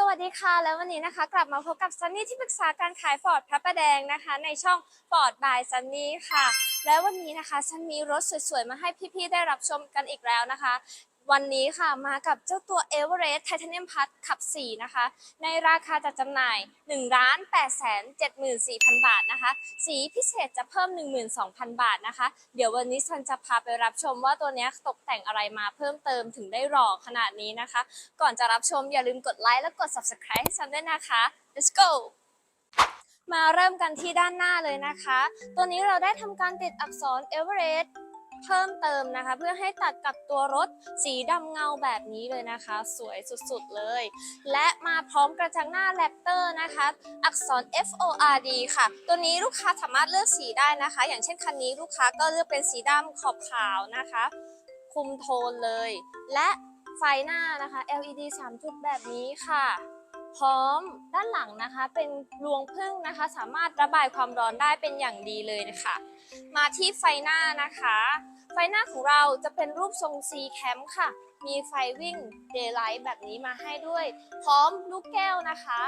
สวัสดีค่ะ แล้ววันนี้นะคะ กลับมาพบกับซันนี่ที่ปรึกษาการขายฟอร์ดพระประแดงนะคะ ในช่องฟอร์ดบายซันนี่ค่ะ และวันนี้นะคะซันมีรถสวยๆ มาให้พี่ๆ ได้รับชมกันอีกแล้วนะคะ วันนี้ค่ะมากับเจ้าตัว e v e r e s t Titanium Plus ขับ 4 นะคะ ในราคาจัดจำหน่าย 1 8 7 4 0 0 0 บาทนะคะ สีพิเศษจะเพิ่ม 12,000 บาทนะคะ เดี๋ยววันนี้ซันจะพาไปรับชมว่าตัวนี้ตกแต่งอะไรมาเพิ่มเติมถึงได้หล่อขนาดนี้นะคะ ก่อนจะรับชมอย่าลืมกดไลค์และกด subscribe ให้ซันด้วยนะคะ let's go มาเริ่มกันที่ด้านหน้าเลยนะคะ ตัวนี้เราได้ทำการติดอักษร Everest เพิ่มเติมนะคะ เพื่อให้ตัดกับตัวรถสีดำเงาแบบนี้เลยนะคะ สวยสุดๆเลย และมาพร้อมกระจังหน้าแรปเตอร์นะคะ อักษร F O R D ค่ะ ตัวนี้ลูกค้าสามารถเลือกสีได้นะคะ อย่างเช่นคันนี้ลูกค้าก็เลือกเป็นสีดำขอบขาวนะคะ คุมโทนเลย และไฟหน้านะคะ LED 3 จุดแบบนี้ค่ะ พร้อมด้านหลังนะคะ เป็นรวงพึ่งนะคะ สามารถระบายความร้อนได้เป็นอย่างดีเลยนะคะมาที่ไฟหน้านะคะ ไฟหน้าของเราจะเป็นรูปทรง C cam ค่ะ มีไฟวิ่ง daylight แบบนี้มาให้ด้วย พร้อมลูกแก้วนะคะ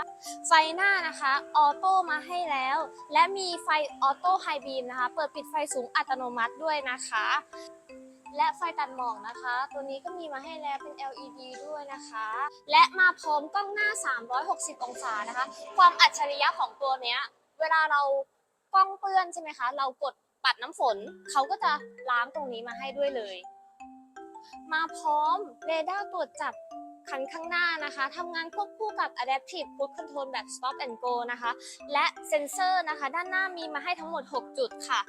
ไฟหน้านะคะออโต้มาให้แล้ว และมีไฟออโต้ไฮบีมนะคะ เปิดปิดไฟสูงอัตโนมัติด้วยนะคะ และไฟตัดหมอกนะคะ ตัวนี้ก็มีมาให้แล้วเป็น LED ด้วยนะคะ และมาพร้อมกล้องหน้า 360 องศานะคะ ความอัจฉริยะของตัวเนี้ย เวลาเรากล้องเปื้อนใช่ไหมคะ เรากดปัดน้ำฝน เขาก็จะล้างตรงนี้มาให้ด้วยเลย มาพร้อมเรดาร์ตรวจจับ คันข้างหน้านะคะทำงานควบคู่กับ Adaptive Cruise Control แบบ Stop and Go นะคะ และเซ็นเซอร์นะคะ ด้านหน้ามีมาให้ทั้งหมด 6 จุดค่ะ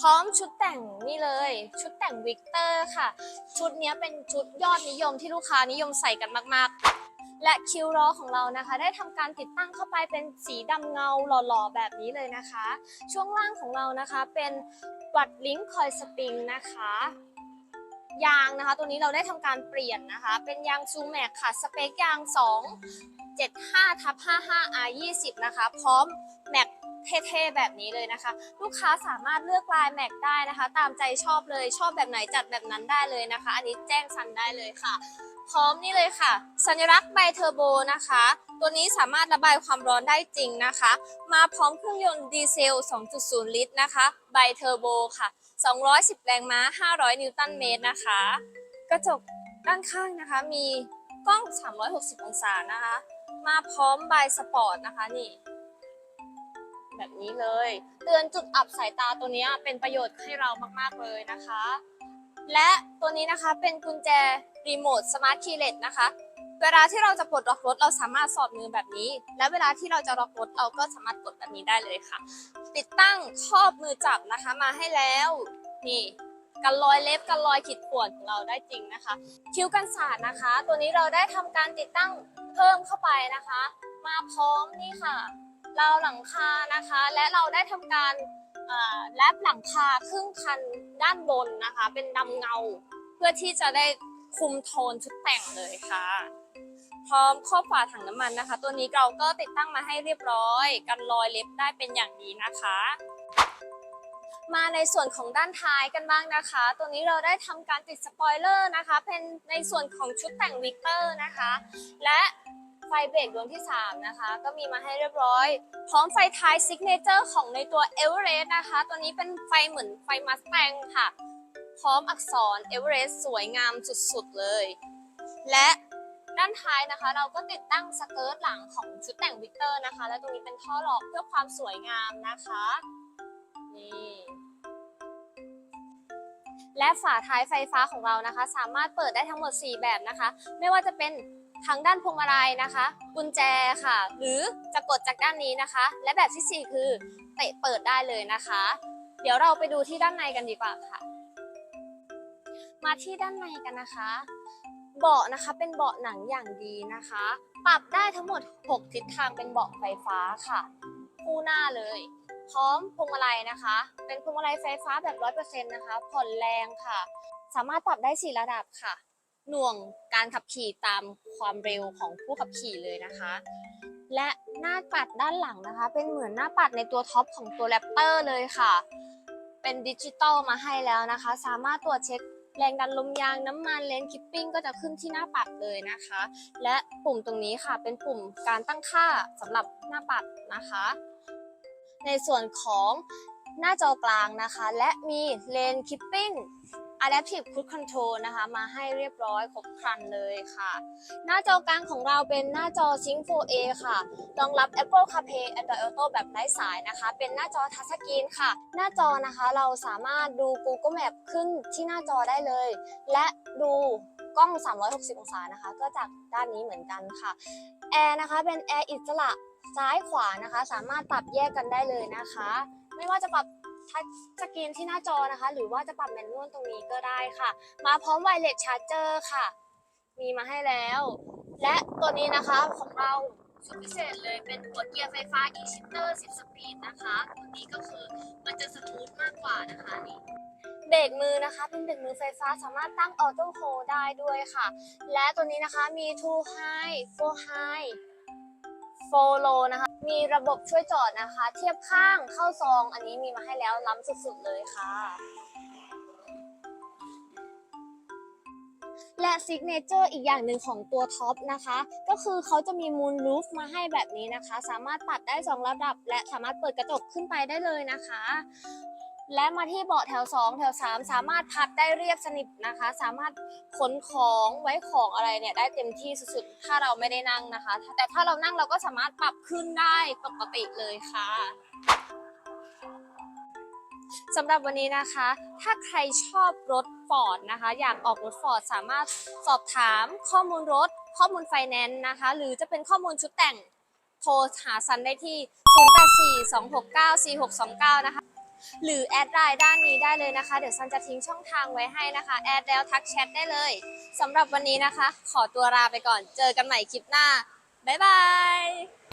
พร้อมชุดแต่งนี่เลย ชุดแต่งวิกเตอร์ค่ะ ชุดนี้เป็นชุดยอดนิยมที่ลูกค้านิยมใส่กันมากๆและคิวล้อของเรานะคะ ได้ทำการติดตั้งเข้าไปเป็นสีดำเงาหล่อๆ แบบนี้เลยนะคะ ช่วงล่างของเรานะคะเป็นวัดลิงคอยสปริงนะคะ ยางนะคะ ตัวนี้เราได้ทำการเปลี่ยนนะคะ เป็นยางซูแม็กค่ะ สเปคยาง 2 75ทับ 55 R 20 นะคะ พร้อมแม็กเท่ๆแบบนี้เลยนะคะ ลูกค้าสามารถเลือกลายแม็กได้นะคะ ตามใจชอบเลยชอบแบบไหนจัดแบบนั้นได้เลยนะคะ อันนี้แจ้งซันได้เลยค่ะ พร้อมนี่เลยค่ะ สัญลักษณ์ไบเทอร์โบนะคะ ตัวนี้สามารถระบายความร้อนได้จริงนะคะ มาพร้อมเครื่องยนต์ดีเซล 2.0 ลิตรนะคะไบเทอร์โบค่ะ 210 แรงม้า 500 นิวตันเมตรนะคะ กระจกด้านข้างนะคะมีกล้อง 360 องศานะคะ มาพร้อมบายสปอร์ตนะคะนี่ แบบนี้เลย เตือนจุดอับสายตาตัวนี้เป็นประโยชน์ให้เรามาก ๆ เลยนะคะ และตัวนี้นะคะเป็นกุญแจรีโมทสมาร์ทคีย์เลสนะคะ เวลาที่เราจะปลดล็อกรถเราสามารถสอดมือแบบนี้ และเวลาที่เราจะล็อกรถเราก็สามารถกดแบบนี้ได้เลยค่ะ ติดตั้งครอบมือจับนะคะมาให้แล้วนี่กันรอยเล็บกันรอยขีดข่วนของเราได้จริงนะคะ คิ้วกันสาดนะคะ ตัวนี้เราได้ทำการติดตั้งเพิ่มเข้าไปนะคะ มาพร้อมนี่ค่ะราวหลังคานะคะ และเราได้ทำการอ่าแลบหลังคาครึ่งคันด้านบนนะคะ เป็นดำเงา เพื่อที่จะได้คุมโทนชุดแต่งเลยค่ะ พร้อมครอบฝาถังน้ำมันนะคะ ตัวนี้เราก็ติดตั้งมาให้เรียบร้อย กันรอยเล็บได้เป็นอย่างดีนะคะ มาในส่วนของด้านท้ายกันบ้างนะคะ ตัวนี้เราได้ทำการติดสปอยเลอร์นะคะ เป็นในส่วนของชุดแต่งวิกเตอร์นะคะ และไฟเบรกดวงที่ 3 นะคะ ก็มีมาให้เรียบร้อย พร้อมไฟท้ายซิกเนเจอร์ของในตัว e v e r e s t นะคะ ตัวนี้เป็นไฟเหมือนไฟมัสแตงค่ะ พร้อมอักษร e v e r e s t สวยงามสุดๆเลย และ ด้านท้ายนะคะ เราก็ติดตั้งสเกิร์ตหลังของชุดแต่งวิกเตอร์นะคะ และตรงนี้เป็นท่อหลอกเพื่อความสวยงามนะคะนี่และฝาท้ายไฟฟ้าของเรานะคะ สามารถเปิดได้ทั้งหมด 4 แบบนะคะ ไม่ว่าจะเป็นทางด้านพวงมาลัยนะคะ กุญแจค่ะ หรือจะกดจากด้านนี้นะคะ และแบบที่ 4 คือเตะเปิดได้เลยนะคะ เดี๋ยวเราไปดูที่ด้านในกันดีกว่าค่ะ มาที่ด้านในกันนะคะ เบาะนะคะเป็นเบาะหนังอย่างดีนะคะ ปรับได้ทั้งหมด 6 ทิศทางเป็นเบาะไฟฟ้าค่ะ คู่หน้าเลย พร้อมพวงมาลัยนะคะ เป็นพวงมาลัยไฟฟ้าแบบ 100%นะคะ ผ่อนแรงค่ะ สามารถปรับได้ 4 ระดับค่ะ หน่วงการขับขี่ตามความเร็วของผู้ขับขี่เลยนะคะ และหน้าปัดด้านหลังนะคะ เป็นเหมือนหน้าปัดในตัวท็อปของตัวแรปเตอร์เลยค่ะ เป็นดิจิตอลมาให้แล้วนะคะ สามารถตรวจเช็ค แรงดันลมยางน้ำมันเลนคิปปิ้งก็จะขึ้นที่หน้าปัดเลยนะคะ และปุ่มตรงนี้ค่ะเป็นปุ่มการตั้งค่าสำหรับหน้าปัดนะคะ ในส่วนของหน้าจอกลางนะคะ และมีเลนคิปปิ้ง Adaptive Cruise Control นะคะ มาให้เรียบร้อยครบครันเลยค่ะ หน้าจอกลางของเราเป็นหน้าจอ Sync 4A ค่ะ รองรับ Apple CarPlay Android Auto แบบไร้สายนะคะ เป็นหน้าจอทัชสกรีนค่ะ หน้าจอนะคะเราสามารถดู Google Map ขึ้นที่หน้าจอได้เลย และดูกล้อง 360 องศานะคะ ก็จากด้านนี้เหมือนกันค่ะ แอร์นะคะเป็นแอร์อิสระซ้ายขวานะคะ สามารถปรับแยกกันได้เลยนะคะ ไม่ว่าจะปรับ ทัชสกรีนที่หน้าจอนะคะ หรือว่าจะปรับแมนนวลตรงนี้ก็ได้ค่ะ มาพร้อมไวเลสชาร์จเจอร์ค่ะ มีมาให้แล้ว และตัวนี้นะคะของเราสุดพิเศษเลยเป็นหัวเกียร์ไฟฟ้า e-shifter 10 สปีดนะคะ ตัวนี้ก็คือมันจะสมูทมากกว่านะคะนี่เบรกมือนะคะ เป็นเบรกมือไฟฟ้าสามารถตั้งออโต้โฮได้ด้วยค่ะ และตัวนี้นะคะมี two high four high โฟโลนะคะ มีระบบช่วยจอดนะคะ เทียบข้างเข้าซอง อันนี้มีมาให้แล้วล้ำสุดๆเลยค่ะ และซิกเนเจอร์อีกอย่างหนึ่งของตัวท็อปนะคะ ก็คือเขาจะมีมูนรูฟมาให้แบบนี้นะคะ สามารถปัดได้ 2 ระดับ และสามารถเปิดกระจกขึ้นไปได้เลยนะคะ และมาที่เบาะแถว 2 แถว 3 สามารถพับได้เรียบสนิทนะคะ สามารถขนของไว้ของอะไรเนี่ยได้เต็มที่สุดๆ ถ้าเราไม่ได้นั่งนะคะ แต่ถ้าเรานั่งเราก็สามารถปรับขึ้นได้ปกติเลยค่ะสำหรับวันนี้นะคะ ถ้าใครชอบรถฟอร์ดนะคะ อยากออกรถฟอร์ดสามารถสอบถามข้อมูลรถ ข้อมูลไฟแนนซ์นะคะ หรือจะเป็นข้อมูลชุดแต่งโทรหาซันได้ที่ 0842694629 นะคะ หรือแอดไลน์ด้านนี้ได้เลยนะคะ เดี๋ยวซันจะทิ้งช่องทางไว้ให้นะคะ แอดแล้วทักแชทได้เลยสำหรับวันนี้นะคะ ขอตัวลาไปก่อน เจอกันใหม่คลิปหน้า บ๊ายบาย